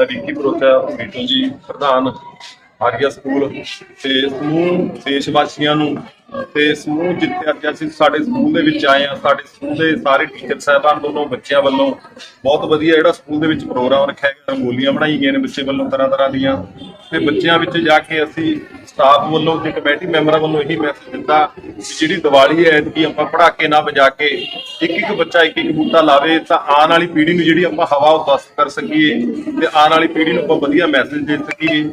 ਰਿੱਕੀ ਪ੍ਰੋਚਾ ਬੀਟੂ ਜੀ ਪ੍ਰਧਾਨ ਆਰੀਆ ਸਕੂਲ ਤੇ ਸਮੂਹ ਦੇਸ਼ ਵਾਸੀਆਂ ਨੂੰ ਤੇ ਸਮੂਹ ਜਿੱਥੇ ਅੱਜ ਅਸੀਂ ਸਾਡੇ ਸਕੂਲ ਦੇ ਵਿੱਚ ਆਏ ਆ ਸਾਡੇ ਸਕੂਲ ਦੇ ਸਾਰੇ ਟੀਚਰ ਸਾਹਿਬਾਨ ਵੱਲੋਂ, ਬੱਚਿਆਂ ਵੱਲੋਂ ਬਹੁਤ ਵਧੀਆ ਜਿਹੜਾ ਸਕੂਲ ਦੇ ਵਿੱਚ ਪ੍ਰੋਗਰਾਮ ਰੱਖਿਆ ਗਿਆ, ਰੰਗੋਲੀਆਂ ਬਣਾਈ ਗਈਆਂ ਨੇ ਬੱਚੇ ਵੱਲੋਂ ਤਰ੍ਹਾਂ ਤਰ੍ਹਾਂ ਦੀਆਂ ਤੇ ਬੱਚਿਆਂ ਵਿੱਚ ਜਾ ਕੇ ਅਸੀਂ ਸਟਾਫ ਵੱਲੋਂ ਤੇ ਕਮੇਟੀ ਮੈਂਬਰਾਂ ਵੱਲੋਂ ਇਹੀ ਮੈਸੇਜ ਦਿੱਤਾ ਕਿ ਜਿਹੜੀ ਦੀਵਾਲੀ ਹੈ ਕਿ ਆਪਾਂ ਪੜਾਕੇ ਨਾ ਵਜਾ ਕੇ ਇੱਕ ਇੱਕ ਬੱਚਾ ਇੱਕ ਇੱਕ ਬੂਟਾ ਲਾਵੇ ਤਾਂ ਆਉਣ ਵਾਲੀ ਪੀੜ੍ਹੀ ਨੂੰ ਜਿਹੜੀ ਆਪਾਂ ਹਵਾ ਉਦਾਸ ਕਰ ਸਕੀਏ ਤੇ ਆਉਣ ਵਾਲੀ ਪੀੜ੍ਹੀ ਨੂੰ ਆਪਾਂ ਵਧੀਆ ਮੈਸੇਜ ਦੇ ਸਕੀਏ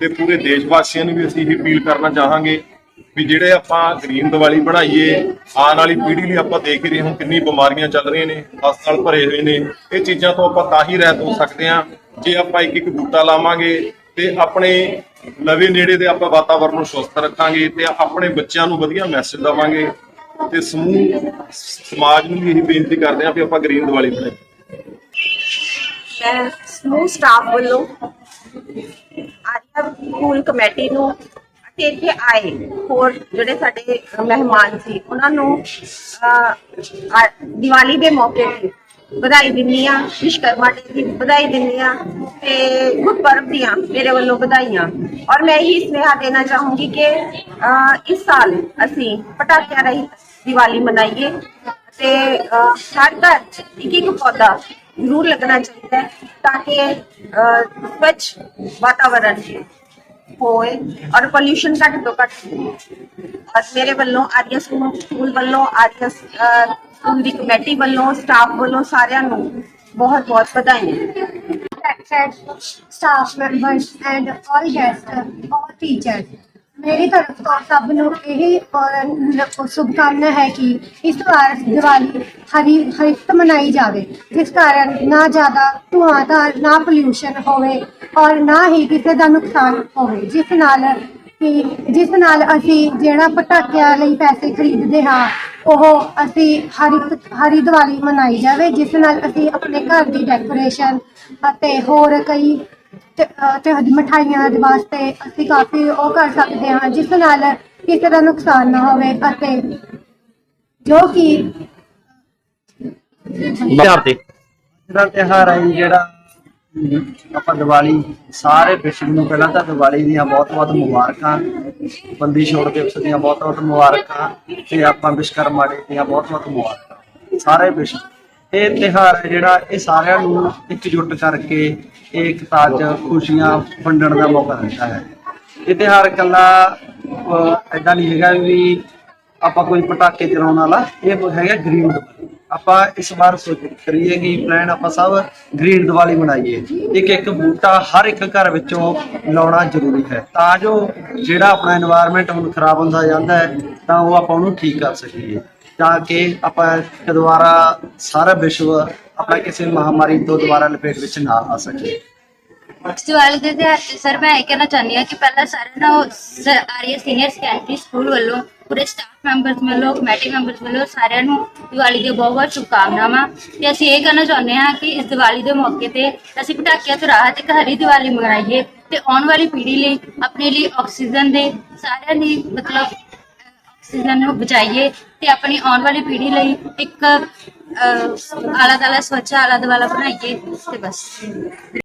ਤੇ ਪੂਰੇ ਦੇਸ਼ ਵਾਸੀਆਂ ਨੂੰ ਵੀ ਅਸੀਂ ਇਹ ਅਪੀਲ ਕਰਨਾ ਚਾਹਾਂਗੇ ਵੀ ਜਿਹੜੇ ਆਪਾਂ ਗ੍ਰੀਨ ਦੀਵਾਲੀ ਬਣਾਈਏ, ਆਉਣ ਵਾਲੀ ਪੀੜ੍ਹੀ ਲਈ ਆਪਾਂ ਦੇਖ ਰਹੇ ਹਾਂ ਕਿੰਨੀ ਬਿਮਾਰੀਆਂ ਚੱਲ ਰਹੀਆਂ ਨੇ, ਹਸਪਤਾਲ ਭਰੇ ਹੋਏ ਨੇ। ਇਹ ਚੀਜ਼ਾਂ ਤੋਂ ਆਪਾਂ ਤਾਂ ਹੀ ਰਹਿਤ ਹੋ ਸਕਦੇ ਹਾਂ ਜੇ ਆਪਾਂ ਇੱਕ ਇੱਕ ਬੂਟਾ ਲਾਵਾਂਗੇ ਤੇ ਆਪਣੇ ਲਵੇ ਨੇੜੇ ਦੇ ਆਪਾਂ ਵਾਤਾਵਰਨ ਨੂੰ ਸੁਸਥ ਰੱਖਾਂਗੇ ਤੇ ਆਪਣੇ ਬੱਚਿਆਂ ਨੂੰ ਵਧੀਆ ਮੈਸੇਜ ਦਵਾਂਗੇ ਤੇ ਸਮੂਹ ਸਮਾਜ ਨੂੰ ਵੀ ਇਹ ਬੇਨਤੀ ਕਰਦੇ ਹਾਂ ਵੀ ਆਪਾਂ ਗ੍ਰੀਨ ਦੀਵਾਲੀ ਬਣਾਈਏ ਮੈਂ ਸਮੂਹ ਸਟਾਫ ਵੱਲੋਂ ਆਰੀਆ ਸਕੂਲ ਕਮੇਟੀ ਨੂੰ ਅਤੇ ਇੱਥੇ ਆਏ ਹੋਰ ਜਿਹੜੇ ਸਾਡੇ ਮਹਿਮਾਨ ਸੀ ਉਹਨਾਂ ਨੂੰ ਅਹ, ਦੀਵਾਲੀ ਦੇ ਮੌਕੇ ਤੇ ਵਧਾਈ ਦਿੰਦੀ ਆ ਵਿਸ਼ਕਰਮਾ ਡੇ ਦੀ ਵਧਾਈ ਦਿੰਦੀ ਆ ਤੇ ਗੁਰਪੁਰਬ ਦੀਆਂ ਮੇਰੇ ਵੱਲੋਂ ਵਧਾਈਆਂ ਔਰ ਮੈਂ ਇਹੀ ਸੁਨੇਹਾ ਦੇਣਾ ਚਾਹੂੰਗੀ ਕਿ ਇਸ ਸਾਲ ਅਸੀਂ ਪਟਾਕਿਆਂ ਰਹੀ ਦੀਵਾਲੀ ਮਨਾਈਏ ਤੇ ਹਰ ਘਰ 'ਚ ਇੱਕ ਇੱਕ ਪੌਦਾ ਜ਼ਰੂਰ ਲੱਗਣਾ ਚਾਹੀਦਾ ਹੈ ਤਾਂ ਕਿ ਸਵੱਛ ਵਾਤਾਵਰਣ ਹੋਏ ਔਰ ਪੋਲਿਊਸ਼ਨ ਘੱਟ ਤੋਂ ਘੱਟ ਹੋਵੇ। ਔਰ ਮੇਰੇ ਵੱਲੋਂ ਆਰੀਆ ਸਕੂਲ ਸਕੂਲ ਵੱਲੋਂ, ਆਰੀਆ ਸਕੂਲ ਦੀ ਕਮੇਟੀ ਵੱਲੋਂ, ਸਟਾਫ ਵੱਲੋਂ ਸਾਰਿਆਂ ਨੂੰ ਬਹੁਤ ਬਹੁਤ ਵਧਾਈਆਂ respected staff members and all guests, all teachers. ਮੇਰੀ ਤਰਫ ਤੋਂ ਸਭ ਨੂੰ ਇਹ ਅਹ, ਸ਼ੁਭਕਾਮਨਾ ਹੈ ਕਿ ਇਸ ਵਾਰ ਦੀਵਾਲੀ ਹਰੀ ਹਰਿਤ ਮਨਾਈ ਜਾਵੇ ਜਿਸ ਕਾਰਨ ਨਾ ਜ਼ਿਆਦਾ ਧੂਆਂਦਾਰ ਨਾ ਪੋਲਿਊਸ਼ਨ ਹੋਵੇ ਔਰ ਨਾ ਹੀ ਕਿਸੇ ਦਾ ਨੁਕਸਾਨ ਹੋਵੇ ਜਿਸ ਨਾਲ ਕਿ ਜਿਸ ਨਾਲ ਅਸੀਂ ਜਿਹੜਾ ਪਟਾਕਿਆਂ ਲਈ ਪੈਸੇ ਖਰੀਦਦੇ ਹਾਂ ਉਹ ਅਸੀਂ ਹਰੀ ਹਰੀ ਦੀਵਾਲੀ ਮਨਾਈ ਜਾਵੇ ਜਿਸ ਨਾਲ ਅਸੀਂ ਆਪਣੇ ਘਰ ਦੀ ਡੈਕੋਰੇਸ਼ਨ ਅਤੇ ਹੋਰ ਕਈ ਤੇ ਤੇ ਮਠਾਈਆਂ ਦੇ ਵਾਸਤੇ ਅਸੀਂ ਕਾਫੀ ਉਹ ਕਰ ਸਕਦੇ ਹਾਂ ਜਿਸ ਨਾਲ ਕਿਸੇ ਦਾ ਨੁਕਸਾਨ ਨਾ ਹੋਵੇ ਅਤੇ ਜੋ ਕਿ ਜਿਹੜਾ ਤਿਉਹਾਰ ਹੈ ਜੀ, ਜਿਹੜਾ ਆਪਾਂ ਦੀਵਾਲੀ ਸਾਰੇ ਵਿਸ਼ਵ ਨੂੰ ਪਹਿਲਾਂ ਤਾਂ ਦੀਵਾਲੀ ਦੀਆਂ ਬਹੁਤ-ਬਹੁਤ ਮੁਬਾਰਕਾਂ ਬੰਦੀ ਛੋੜ ਦਿਵਸ ਦੀਆਂ ਬਹੁਤ-ਬਹੁਤ ਮੁਬਾਰਕਾਂ ਤੇ ਆਪਾਂ ਵਿਸ਼ਕਰਮਾ ਡੇ ਦੀਆਂ ਬਹੁਤ-ਬਹੁਤ ਮੁਬਾਰਕਾਂ। ਸਾਰੇ ਵਿਸ਼ਵ ਇਹ ਤਿਉਹਾਰ ਹੈ ਜਿਹੜਾ ਇਹ ਸਾਰਿਆਂ ਨੂੰ ਇਕਜੁੱਟ ਕਰਕੇ ਏਕਤਾ 'ਚ ਖੁਸ਼ੀਆਂ ਵੰਡਣ ਦਾ ਮੌਕਾ ਦਿੰਦਾ ਹੈ। ਇਹ ਤਿਉਹਾਰ ਇਕੱਲਾ ਐਦਾਂ ਨਹੀਂ ਹੈਗਾ ਵੀ ਆਪਾਂ ਕੋਈ ਪਟਾਕੇ ਚਲਾਉਣ ਵਾਲਾ, ਇਹ ਹੈਗਾ ਗਰੀਬ ਆਪਾਂ ਇਸ ਵਾਰ ਸੋਚ ਕਰੀਏ ਕਿ ਪਲਾਨ ਆਪਾਂ ਸਭ ਗ੍ਰੀਨ ਦੀਵਾਲੀ ਮਨਾਈਏ। ਇੱਕ ਇੱਕ ਬੂਟਾ ਹਰ ਇੱਕ ਘਰ ਵਿੱਚੋਂ ਲਾਉਣਾ ਜ਼ਰੂਰੀ ਹੈ। ਤਾਂ ਜੋ ਜਿਹੜਾ ਆਪਣਾ এনवायरमेंट ਹੁਣ ਖਰਾਬ ਹੁੰਦਾ ਜਾਂਦਾ ਹੈ, ਤਾਂ ਉਹ ਆਪਾਂ ਉਹਨੂੰ ਠੀਕ ਕਰ ਸਕੀਏ। ਤਾਂ ਕਿ ਆਪਾਂ ਦੁਬਾਰਾ ਸਾਰਾ ਵਿਸ਼ਵ ਆਪਾਂ ਕਿਸੇ ਮਹਾਮਾਰੀ ਤੋਂ ਦੁਬਾਰਾ ਲਪੇਟ ਵਿੱਚ ਨਾ ਆ ਸਕੇ। ਸਵਾਲ ਦੇ ਤੇ ਸਰ, ਮੈਂ ਇਹ ਕਹਿਣਾ ਚਾਹੁੰਦੀ ਹਾਂ ਕਿ ਪਹਿਲਾਂ ਸਾਰੇ ਨਾ ਆਰੀਆ ਸੀਨੀਅਰ ਸੈਕੰਡਰੀ ਸਕੂਲ ਵੱਲੋਂ ਪੂਰੇ ਸਟਾਫ ਮੈਂਬਰਸ ਵੱਲੋਂ ਕਮੇਟੀ ਮੈਂਬਰਸ ਵੱਲੋਂ ਸਾਰਿਆਂ ਨੂੰ ਦੀਵਾਲੀ ਦੀਆਂ ਬਹੁਤ ਬਹੁਤ ਸ਼ੁਭਕਾਮਨਾਵਾਂ। ਤੇ ਅਸੀਂ ਇਹ ਕਹਿਣਾ ਚਾਹੁੰਦੇ ਹਾਂ ਕਿ ਇਸ ਦੀਵਾਲੀ ਦੇ ਮੌਕੇ ਤੇ ਅਸੀਂ ਪਟਾਕਿਆਂ ਤੋਂ ਰਾਹਤ ਇੱਕ ਹਰੀ ਦੀਵਾਲੀ ਮਨਾਈਏ ਤੇ ਆਉਣ ਵਾਲੀ ਪੀੜ੍ਹੀ ਲਈ ਆਪਣੇ ਲਈ ਆਕਸੀਜਨ ਦੇ ਸਾਰਿਆਂ ਲਈ ਮਤਲਬ, ਆਕਸੀਜਨ ਨੂੰ ਬਚਾਈਏ ਤੇ ਆਪਣੀ ਆਉਣ ਵਾਲੀ ਪੀੜ੍ਹੀ ਲਈ ਇੱਕ ਆਲਾ ਦਾਲਾ ਸਵੱਛ ਆਲਾ ਦੁਆਲਾ ਬਣਾਈਏ ਤੇ ਬਸ।